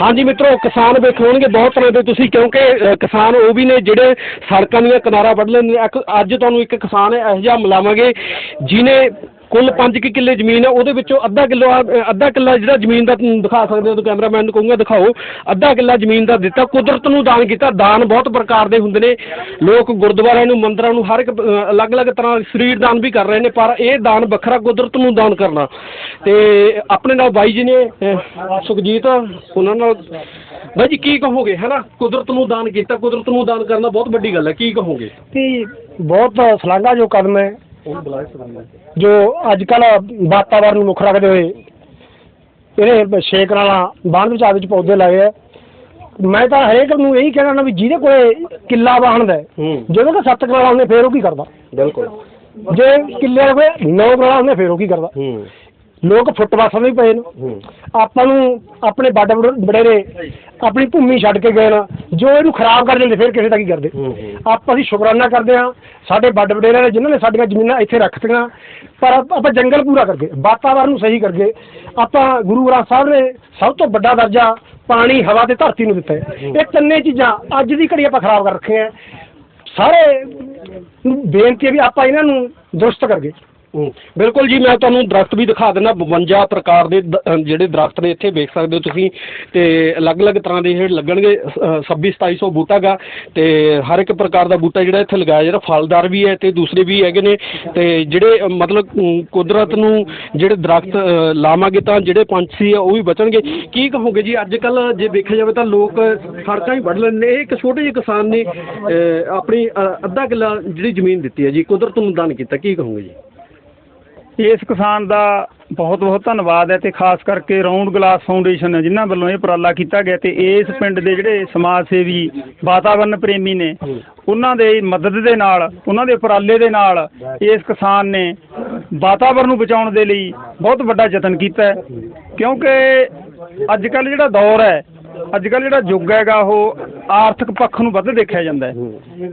ਹਾਂਜੀ ਮਿੱਤਰੋ ਕਿਸਾਨ ਵੇਖੇ ਹੋਣਗੇ ਬਹੁਤ ਤਰ੍ਹਾਂ ਦੇ ਤੁਸੀਂ ਕਿਉਂਕਿ ਅ, ਕਿਸਾਨ ਉਹ ਵੀ ਨੇ ਜਿਹੜੇ ਸੜਕਾਂ ਦੀਆਂ ਕਿਨਾਰਾ ਵੱਢ ਲੈਂਦੇ ਅੱਜ ਤੁਹਾਨੂੰ ਇੱਕ ਕਿਸਾਨ ਇਹੋ ਜਿਹਾ ਮਿਲਾਵਾਂਗੇ ਜਿਹਨੇ ਕੁੱਲ 5 ਕਿੱਲੇ ਜ਼ਮੀਨ ਹੈ, ਉਹਦੇ ਵਿੱਚੋਂ ਅੱਧਾ ਕਿੱਲੋ ਅੱਧਾ ਕਿੱਲਾ ਜਿਹੜਾ ਜ਼ਮੀਨ ਦਾ ਦਿਖਾ ਸਕਦੇ ਹੋ, ਤਾਂ ਕੈਮਰਾਮੈਨ ਨੂੰ ਕਹੂੰਗਾ ਦਿਖਾਓ, ਅੱਧਾ ਕਿੱਲਾ ਜ਼ਮੀਨ ਦਾ ਦਿੱਤਾ, ਕੁਦਰਤ ਨੂੰ ਦਾਨ ਕੀਤਾ, ਦਾਨ ਬਹੁਤ ਪ੍ਰਕਾਰ ਦੇ ਹੁੰਦੇ ਨੇ, ਲੋਕ ਗੁਰਦੁਆਰਿਆਂ ਨੂੰ, ਮੰਦਰਾਂ ਨੂੰ, ਹਰ ਇੱਕ ਅਲੱਗ-ਅਲੱਗ ਤਰ੍ਹਾਂ ਸਰੀਰ ਦਾਨ ਵੀ ਕਰ ਰਹੇ ਨੇ, ਪਰ ਇਹ ਦਾਨ ਵੱਖਰਾ ਕੁਦਰਤ ਨੂੰ ਦਾਨ ਕਰਨਾ। ਤੇ ਆਪਣੇ ਨਾਲ ਬਾਈ ਜੀ ਨੇ ਸੁਖਜੀਤ, ਉਹਨਾਂ ਨਾਲ, ਬਾਈ ਜੀ ਕੀ ਕਹੋਗੇ, ਹੈਨਾ? ਕੁਦਰਤ ਨੂੰ ਦਾਨ ਕੀਤਾ, ਕੁਦਰਤ ਨੂੰ ਦਾਨ ਕਰਨਾ ਬਹੁਤ ਵੱਡੀ ਗੱਲ ਹੈ, ਕੀ ਕਹੋਗੇ? ਕਿ ਬਹੁਤ ਸ਼ਲਾਘਾ ਜੋ ਕਦਮ ਹੈ ਜੋ ਅੱਜ ਕੱਲ ਵਾਤਾਵਰਨ ਨੂੰ ਮੁੱਖ ਰੱਖਦੇ ਹੋਏ ਇਹਨੇ ਛੇਕ ਬਾਂਧ ਵਿਚਾਰ ਵਿੱਚ ਪੌਦੇ ਲਾਏ ਆ। ਮੈਂ ਤਾਂ ਹਰੇਕ ਨੂੰ ਇਹੀ ਕਹਿਣਾ ਨਾ ਵੀ ਜਿਹਦੇ ਕੋਲੇ ਕਿੱਲਾ ਵਾਹਣਦਾ ਜਦੋਂ ਕਿ ਸੱਤ ਕਨਾਲਾ ਉਹਨੇ ਫੇਰ ਉਹ ਕੀ ਕਰਦਾ? ਬਿਲਕੁਲ। ਜੇ ਕਿੱਲੇ ਕੋਲੇ ਨੌ ਕਨਾਲਾ ਉਹਨੇ ਫੇਰ ਉਹ ਕੀ ਕਰਦਾ? ਲੋਕ ਫੁੱਟਵਾਸਾਂ ਵੀ ਪਏ ਨੇ। ਆਪਾਂ ਨੂੰ ਆਪਣੇ ਵੱਡ ਵਡੇਰੇ ਆਪਣੀ ਭੂਮੀ ਛੱਡ ਕੇ ਗਏ ਨਾ ਜੋ ਇਹਨੂੰ ਖਰਾਬ ਕਰ ਦਿੰਦੇ ਫਿਰ ਕਿਸੇ ਦਾ ਕੀ ਕਰਦੇ। ਆਪਾਂ ਅਸੀਂ ਸ਼ੁਕਰਾਨਾ ਕਰਦੇ ਹਾਂ ਸਾਡੇ ਵੱਡ ਵਡੇਰਿਆਂ ਨੇ ਜਿਨ੍ਹਾਂ ਨੇ ਸਾਡੀਆਂ ਜ਼ਮੀਨਾਂ ਇੱਥੇ ਰੱਖਤੀਆਂ ਪਰ ਆਪ- ਜੰਗਲ ਪੂਰਾ ਕਰਕੇ ਵਾਤਾਵਰਨ ਨੂੰ ਸਹੀ ਕਰਕੇ ਆਪਾਂ ਗੁਰੂ ਗ੍ਰੰਥ ਸਾਹਿਬ ਨੇ ਸਭ ਤੋਂ ਵੱਡਾ ਦਰਜਾ ਪਾਣੀ ਹਵਾ ਤੇ ਧਰਤੀ ਨੂੰ ਦਿੱਤਾ ਇਹ ਤਿੰਨੇ ਚੀਜ਼ਾਂ ਅੱਜ ਦੀ ਘੜੀ ਆਪਾਂ ਖਰਾਬ ਕਰ ਰੱਖੇ ਆ ਸਾਰੇ ਬੇਨਤੀ ਵੀ ਆਪਾਂ ਇਹਨਾਂ ਨੂੰ ਦੁਰਸਤ ਕਰਕੇ। ਬਿਲਕੁਲ ਜੀ ਮੈਂ ਤੁਹਾਨੂੰ ਦਰਖਤ ਵੀ ਦਿਖਾ ਦਿੰਦਾ 52 ਪ੍ਰਕਾਰ ਦੇ ਦ- ਜਿਹੜੇ ਦਰਖਤ ਨੇ ਇੱਥੇ ਵੇਖ ਸਕਦੇ ਹੋ ਤੁਸੀਂ। ਤੇ ਅਲੱਗ-ਅਲੱਗ ਤਰ੍ਹਾਂ ਦੇ ਜਿਹੜੇ ਲੱਗਣਗੇ 26 2700 ਬੂਟਾ ਗਾ। ਤੇ ਹਰ ਇੱਕ ਪ੍ਰਕਾਰ ਦਾ ਬੂਟਾ ਜਿਹੜਾ ਇੱਥੇ ਲਗਾਇਆ ਜਿਹੜਾ ਫਲਦਾਰ ਵੀ ਹੈ ਤੇ ਦੂਸਰੇ ਵੀ ਹੈਗੇ ਨੇ। ਤੇ ਜਿਹੜੇ ਅ, ਮਤਲਬ ਅਮ, ਕੁਦਰਤ ਨੂੰ ਜਿਹੜੇ ਦਰਖਤ ਅ, ਲਾਵਾਂਗੇ ਤਾਂ ਜਿਹੜੇ ਪੰਛੀ ਆ ਉਹ ਵੀ ਬਚਣਗੇ। ਕੀ ਕਹੋਗੇ ਜੀ ਅੱਜ ਕੱਲ ਜੇ ਦੇਖਿਆ ਜਾਵੇ ਤਾਂ ਲੋਕ ਸੜਕਾਂ ਹੀ ਵੱਢ ਲੈਂਦੇ ਨੇ। ਇਹ ਇੱਕ ਛੋਟੇ ਜਿਹੇ ਕਿਸਾਨ ਨੇ ਅ, ਆਪਣੀ ਅ, ਅੱਧਾ ਕਿੱਲਾ ਜਿਹੜੀ ਜ਼ਮੀਨ ਦਿੱਤੀ ਹੈ ਜੀ ਕੁਦਰਤ ਨੂੰ ਦਾਨ ਕੀਤਾ। ਕੀ ਕਹੋਗੇ ਜੀ? ਇਸ ਕਿਸਾਨ ਦਾ ਬਹੁਤ ਬਹੁਤ ਧੰਨਵਾਦ ਹੈ ਤੇ ਖਾਸ ਕਰਕੇ ਰਾਉਂਡ ਗਲਾਸ ਫਾਊਂਡੇਸ਼ਨ ਜਿਨ੍ਹਾਂ ਵੱਲੋਂ ਇਹ ਉਪਰਾਲਾ ਕੀਤਾ ਗਿਆ ਤੇ ਇਸ ਪਿੰਡ ਦੇ ਜਿਹੜੇ ਸਮਾਜ ਸੇਵੀ ਵਾਤਾਵਰਨ ਪ੍ਰੇਮੀ ਨੇ, ਉਹਨਾਂ ਦੇ ਮਦਦ ਦੇ ਨਾਲ, ਉਹਨਾਂ ਦੇ ਉਪਰਾਲੇ ਦੇ ਨਾਲ ਇਸ ਕਿਸਾਨ ਨੇ ਵਾਤਾਵਰਨ ਨੂੰ ਬਚਾਉਣ ਦੇ ਲਈ ਬਹੁਤ ਵੱਡਾ ਯਤਨ ਕੀਤਾ ਕਿਉਂਕਿ ਅੱਜ ਕੱਲ ਜਿਹੜਾ ਦੌਰ ਹੈ ਅੱਜ ਕੱਲ ਜਿਹੜਾ ਯੁੱਗ ਹੈਗਾ, ਉਹ ਆਰਥਿਕ ਪੱਖ ਨੂੰ ਵੱਧ ਦੇਖਿਆ ਜਾਂਦਾ ਹੈ।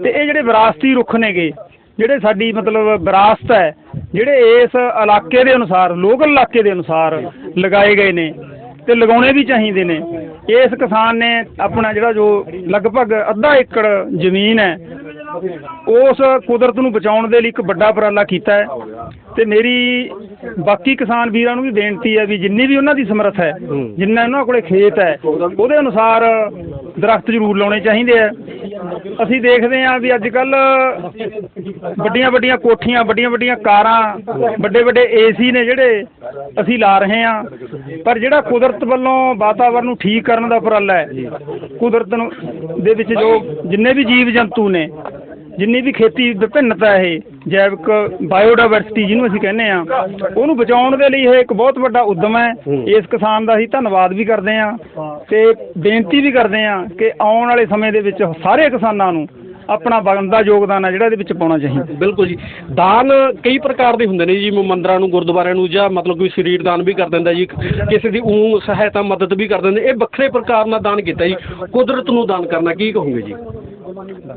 ਤੇ ਇਹ ਜਿਹੜੇ ਵਿਰਾਸਤੀ ਰੁੱਖ ਨੇਗੇ, ਜਿਹੜੇ ਸਾਡੀ ਮਤਲਬ ਵਿਰਾਸਤ ਹੈ ਜਿਹੜੇ ਇਸ ਇਲਾਕੇ ਦੇ ਅਨੁਸਾਰ, ਲੋਕਲ ਇਲਾਕੇ ਦੇ ਅਨੁਸਾਰ ਲਗਾਏ ਗਏ ਨੇ ਤੇ ਲਗਾਉਣੇ ਵੀ ਚਾਹੀਦੇ ਨੇ। ਇਸ ਕਿਸਾਨ ਨੇ ਆਪਣਾ ਜਿਹੜਾ ਜੋ ਲਗਭਗ ਅੱਧਾ ਏਕੜ ਜ਼ਮੀਨ ਹੈ, ਉਸ ਕੁਦਰਤ ਨੂੰ ਬਚਾਉਣ ਦੇ ਲਈ ਇੱਕ ਵੱਡਾ ਉਪਰਾਲਾ ਕੀਤਾ ਹੈ। ਤੇ ਮੇਰੀ ਬਾਕੀ ਕਿਸਾਨ ਵੀਰਾਂ ਨੂੰ ਵੀ ਬੇਨਤੀ ਹੈ ਵੀ ਜਿੰਨੀ ਵੀ ਉਹਨਾਂ ਦੀ ਸਮਰੱਥ ਹੈ, ਜਿੰਨਾ ਉਹਨਾਂ ਕੋਲੇ ਖੇਤ ਹੈ, ਉਹਦੇ ਅਨੁਸਾਰ ਦਰਖਤ ਜ਼ਰੂਰ ਲਾਉਣੇ ਚਾਹੀਦੇ ਆ ਅਸੀਂ ਦੇਖਦੇ ਹਾਂ ਵੀ ਅੱਜ ਕੱਲ ਵੱਡੀਆਂ ਵੱਡੀਆਂ ਕੋਠੀਆਂ, ਵੱਡੀਆਂ ਵੱਡੀਆਂ ਕਾਰਾਂ, ਵੱਡੇ ਵੱਡੇ ਏਸੀ ਨੇ ਜਿਹੜੇ ਅਸੀਂ ਲਾ ਰਹੇ ਹਾਂ। ਪਰ ਜਿਹੜਾ ਕੁਦਰਤ ਵੱਲੋਂ ਵਾਤਾਵਰਨ ਨੂੰ ਠੀਕ ਕਰਨ ਦਾ ਉਪਰਾਲਾ ਹੈ, ਕੁਦਰਤ ਨੂੰ ਦੇ ਵਿੱਚ ਜੋ ਜਿੰਨੇ ਵੀ ਜੀਵ ਜੰਤੂ ਨੇ ਜਿੰਨੀ ਵੀ ਖੇਤੀ ਵਿਭਿੰਨਤਾ ਇਹ ਜੈਵਿਕ ਬਾਇਓਡਾਇਵਰਸਿਟੀ ਜਿਹਨੂੰ ਅਸੀਂ ਕਹਿੰਦੇ ਆ ਉਹਨੂੰ ਬਚਾਉਣ ਦੇ ਲਈ ਇਹ ਇੱਕ ਬਹੁਤ ਵੱਡਾ ਉਦਮ ਹੈ। ਇਸ ਕਿਸਾਨ ਦਾ ਅਸੀਂ ਧੰਨਵਾਦ ਵੀ ਕਰਦੇ ਆ ਤੇ ਬੇਨਤੀ ਵੀ ਕਰਦੇ ਆ ਕਿ ਆਉਣ ਵਾਲੇ ਸਮੇਂ ਦੇ ਵਿੱਚ ਸਾਰੇ ਕਿਸਾਨਾਂ ਨੂੰ ਆਪਣਾ ਬਣਦਾ ਯੋਗਦਾਨ ਹੈ ਜਿਹੜਾ ਇਹਦੇ ਵਿੱਚ ਪਾਉਣਾ ਚਾਹੀਦਾ। ਬਿਲਕੁਲ ਜੀ। ਦਾਨ ਕਈ ਪ੍ਰਕਾਰ ਦੇ ਹੁੰਦੇ ਨੇ ਜੀ ਮੰਦਰਾਂ ਨੂੰ ਗੁਰਦੁਆਰਿਆਂ ਨੂੰ ਜਾਂ ਮਤਲਬ ਕੋਈ ਸਰੀਰ ਦਾਨ ਵੀ ਕਰ ਦਿੰਦਾ ਜੀ ਕਿਸੇ ਦੀ ਉਹ ਸਹਾਇਤਾ ਮਦਦ ਵੀ ਕਰ ਦਿੰਦੇ ਇਹ ਵੱਖਰੇ ਪ੍ਰਕਾਰ ਨਾਲ ਦਾਨ ਕੀਤਾ ਜੀ। ਕੁਦਰਤ ਨੂੰ ਦਾਨ ਕਰਨਾ ਕੀ ਕਹੋਗੇ ਜੀ?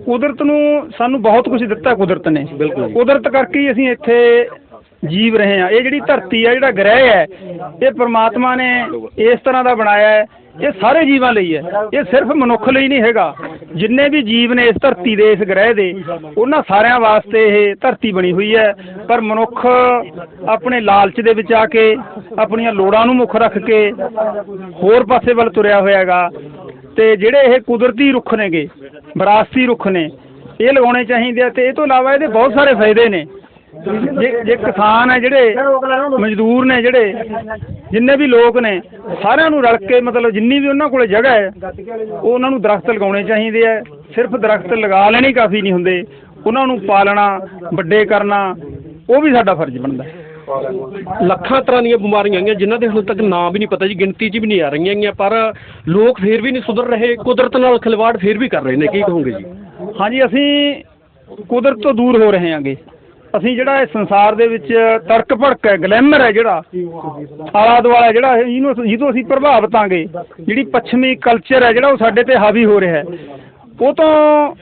ਕੁਦਰਤ ਨੂੰ ਸਾਨੂੰ ਬਹੁਤ ਕੁਝ ਦਿੱਤਾ ਕੁਦਰਤ ਨੇ। ਬਿਲਕੁਲ। ਕੁਦਰਤ ਕਰਕੇ ਹੀ ਅਸੀਂ ਇੱਥੇ ਜੀਵ ਰਹੇ ਹਾਂ। ਇਹ ਜਿਹੜੀ ਧਰਤੀ ਹੈ ਜਿਹੜਾ ਗ੍ਰਹਿ ਹੈ ਇਹ ਪ੍ਰਮਾਤਮਾ ਨੇ ਇਸ ਤਰ੍ਹਾਂ ਦਾ ਬਣਾਇਆ ਹੈ। ਇਹ ਸਾਰੇ ਜੀਵਾਂ ਲਈ ਹੈ। ਇਹ ਸਿਰਫ ਮਨੁੱਖ ਲਈ ਨਹੀਂ ਹੈਗਾ। ਜਿੰਨੇ ਵੀ ਜੀਵ ਨੇ ਇਸ ਧਰਤੀ ਦੇ, ਇਸ ਗ੍ਰਹਿ ਦੇ, ਉਹਨਾਂ ਸਾਰਿਆਂ ਵਾਸਤੇ ਇਹ ਧਰਤੀ ਬਣੀ ਹੋਈ ਹੈ। ਪਰ ਮਨੁੱਖ ਆਪਣੇ ਲਾਲਚ ਦੇ ਵਿੱਚ ਆ ਕੇ, ਆਪਣੀਆਂ ਲੋੜਾਂ ਨੂੰ ਮੁੱਖ ਰੱਖ ਕੇ ਹੋਰ ਪਾਸੇ ਵੱਲ ਤੁਰਿਆ ਹੋਇਆ ਹੈਗਾ ਤੇ ਜਿਹੜੇ ਇਹ ਕੁਦਰਤੀ ਰੁੱਖ ਨੇਗੇ, ਵਿਰਾਸਤੀ ਰੁੱਖ ਨੇ, ਇਹ ਲਗਾਉਣੇ ਚਾਹੀਦੇ ਆ ਤੇ ਇਹ ਤੋਂ ਇਲਾਵਾ ਇਹਦੇ ਬਹੁਤ ਸਾਰੇ ਫਾਇਦੇ ਨੇ। ਜੇ ਜੇ ਕਿਸਾਨ ਹੈ ਜਿਹੜੇ ਮਜ਼ਦੂਰ ਨੇ ਜਿਹੜੇ ਜਿੰਨੇ ਵੀ ਲੋਕ ਨੇ ਸਾਰਿਆਂ ਨੂੰ ਰਲ ਕੇ ਮਤਲਬ ਜਿੰਨੀ ਵੀ ਉਹਨਾਂ ਕੋਲੇ ਜਗ੍ਹਾ ਹੈ ਉਹ ਉਹਨਾਂ ਨੂੰ ਦਰਖਤ ਲਗਾਉਣੇ ਚਾਹੀਦੇ ਆ। ਸਿਰਫ ਦਰਖਤ ਲਗਾ ਲੈਣੇ ਕਾਫੀ ਨਹੀਂ ਹੁੰਦੇ। ਉਹਨਾਂ ਨੂੰ ਪਾਲਣਾ ਵੱਡੇ ਕਰਨਾ ਉਹ ਵੀ ਸਾਡਾ ਫਰਜ਼ ਬਣਦਾ। ਹੈ ਲੱਖਾਂ ਤਰ੍ਹਾਂ ਦੀਆਂ ਬਿਮਾਰੀਆਂ ਆਈਆਂ ਜਿਨ੍ਹਾਂ ਦੇ ਹੁਣ ਤੱਕ ਨਾਂ ਵੀ ਨਹੀਂ ਪਤਾ ਜੀ ਗਿਣਤੀ 'ਚ ਵੀ ਨਹੀਂ ਆ ਰਹੀਆਂ ਹੈਗੀਆਂ ਪਰ ਲੋਕ ਫੇਰ ਵੀ ਨਹੀਂ ਸੁਧਰ ਰਹੇ ਕੁਦਰਤ ਨਾਲ ਖਿਲਵਾੜ ਫੇਰ ਵੀ ਕਰ ਰਹੇ ਨੇ ਕੀ ਕਹੋਗੇ ਜੀ? ਹਾਂਜੀ ਅਸੀਂ ਕੁਦਰਤ ਤੋਂ ਦੂਰ ਹੋ ਰਹੇ ਹਾਂਗੇ। ਅਸੀਂ ਜਿਹੜਾ ਇਹ ਸੰਸਾਰ ਦੇ ਵਿੱਚ ਤਰਕ ਭੜਕ ਹੈ ਗਲੈਮਰ ਹੈ ਜਿਹੜਾ ਆਲਾ ਦੁਆਲਾ ਜਿਹੜਾ ਇਹ- ਇਹਨੂੰ ਜਿਹਤੋਂ ਅਸੀਂ ਪ੍ਰਭਾਵਿਤ ਆਂਗੇ ਜਿਹੜੀ ਪੱਛਮੀ ਕਲਚਰ ਹੈ ਜਿਹੜਾ ਉਹ ਸਾਡੇ ਤੇ ਹਾਵੀ ਹੋ ਰਿਹਾ ਹੈ। ਉਹ ਤੋਂ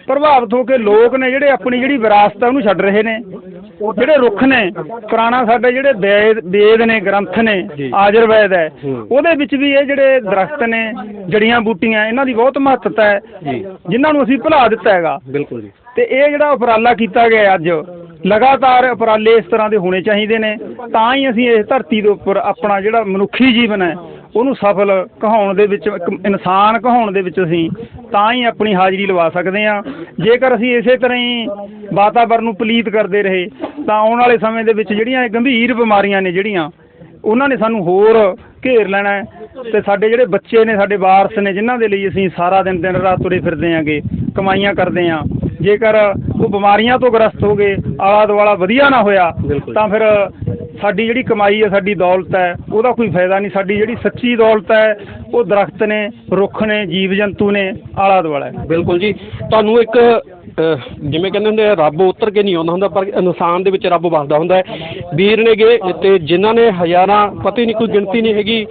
ਪ੍ਰਭਾਵਿਤ ਹੋ ਕੇ ਲੋਕ ਨੇ ਜਿਹੜੇ ਆਪਣੀ ਜਿਹੜੀ ਵਿਰਾਸਤ ਹੈ ਉਹਨੂੰ ਛੱਡ ਰਹੇ ਨੇ। ਜਿਹੜੇ ਰੁੱਖ ਨੇ ਪੁਰਾਣਾ ਸਾਡੇ ਜਿਹੜੇ ਵੇਦ ਵੇਦ ਨੇ ਗ੍ਰੰਥ ਨੇ ਆਜਰਵੈਦ ਹੈ ਉਹਦੇ ਵਿੱਚ ਵੀ ਇਹ ਜਿਹੜੇ ਦਰਖਤ ਨੇ ਜੜੀਆਂ ਬੂਟੀਆਂ ਇਹਨਾਂ ਦੀ ਬਹੁਤ ਮਹੱਤਤਾ ਹੈ ਜਿਨ੍ਹਾਂ ਨੂੰ ਅਸੀਂ ਭੁਲਾ ਦਿੱਤਾ ਹੈਗਾ। ਬਿਲਕੁਲ ਜੀ। ਤੇ ਇਹ ਜਿਹੜਾ ਉਪਰਾਲਾ ਕੀਤਾ ਗਿਆ ਅੱਜ ਲਗਾਤਾਰ ਉਪਰਾਲੇ ਇਸ ਤਰ੍ਹਾਂ ਦੇ ਹੋਣੇ ਚਾਹੀਦੇ ਨੇ। ਤਾਂ ਹੀ ਅਸੀਂ ਇਸ ਧਰਤੀ ਦੇ ਉੱਪਰ ਆਪਣਾ ਜਿਹੜਾ ਮਨੁੱਖੀ ਜੀਵਨ ਹੈ, ਉਹਨੂੰ ਸਫਲ ਕਹਾਉਣ ਦੇ ਵਿੱਚ, ਇੱਕ ਇਨਸਾਨ ਕਹਾਉਣ ਦੇ ਵਿੱਚ ਅਸੀਂ ਤਾਂ ਹੀ ਆਪਣੀ ਹਾਜ਼ਰੀ ਲਵਾ ਸਕਦੇ ਹਾਂ। ਜੇਕਰ ਅਸੀਂ ਇਸੇ ਤਰ੍ਹਾਂ ਹੀ ਵਾਤਾਵਰਨ ਨੂੰ ਪਲੀਤ ਕਰਦੇ ਰਹੇ, ਤਾਂ ਆਉਣ ਵਾਲੇ ਸਮੇਂ ਦੇ ਵਿੱਚ ਜਿਹੜੀਆਂ ਇਹ ਗੰਭੀਰ ਬਿਮਾਰੀਆਂ ਨੇ ਜਿਹੜੀਆਂ, ਉਹਨਾਂ ਨੇ ਸਾਨੂੰ ਹੋਰ ਘੇਰ ਲੈਣਾ ਹੈ। ਤੇ ਸਾਡੇ ਜਿਹੜੇ ਬੱਚੇ ਨੇ ਸਾਡੇ ਵਾਰਸ ਨੇ ਜਿਨ੍ਹਾਂ ਦੇ ਲਈ ਅਸੀਂ ਸਾਰਾ ਦਿਨ ਦਿਨ ਰਾਤ ਤੁਰੇ ਫਿਰਦੇ ਆਂਗੇ ਕਮਾਈਆਂ ਕਰਦੇ ਆਂ। ਜੇਕਰ ਉਹ ਬਿਮਾਰੀਆਂ ਤੋਂ ਗ੍ਰਸਤ ਹੋ ਗਏ ਆਲਾ ਦੁਆਲਾ ਵਧੀਆ ਨਾ ਹੋਇਆ। ਤਾਂ ਫਿਰ ਸਾਡੀ ਜਿਹੜੀ ਕਮਾਈ ਹੈ ਸਾਡੀ ਦੌਲਤ ਹੈ ਉਹਦਾ ਕੋਈ ਫਾਇਦਾ ਨਹੀਂ। ਸਾਡੀ ਜਿਹੜੀ ਸੱਚੀ ਦੌਲਤ ਹੈ ਉਹ ਦਰਖਤ ਨੇ ਰੁੱਖ ਨੇ ਜੀਵ ਜੰਤੂ ਨੇ ਆਲਾ ਦੁਆਲਾ ਹੈ। ਬਿਲਕੁਲ ਜੀ। ਤੁਹਾਨੂੰ ਇੱਕ ਜਿਵੇਂ ਕਹਿੰਦੇ ਹੁੰਦੇ ਆ, ਰੱਬ ਉਤਰ ਕੇ ਨਹੀਂ ਆਉਂਦਾ ਹੁੰਦਾ, ਪਰ ਇਨਸਾਨ ਦੇ ਵਿੱਚ ਰੱਬ ਵਸਦਾ ਹੁੰਦਾ ਹੈ। ਵੀਰ ਨੇਗੇ, ਤੇ ਜਿਨ੍ਹਾਂ ਨੇ ਹਜ਼ਾਰਾਂ, ਪਤਾ ਹੀ ਨਹੀਂ ਕੋਈ ਗਿਣਤੀ ਨਹੀਂ ਹੈਗੀ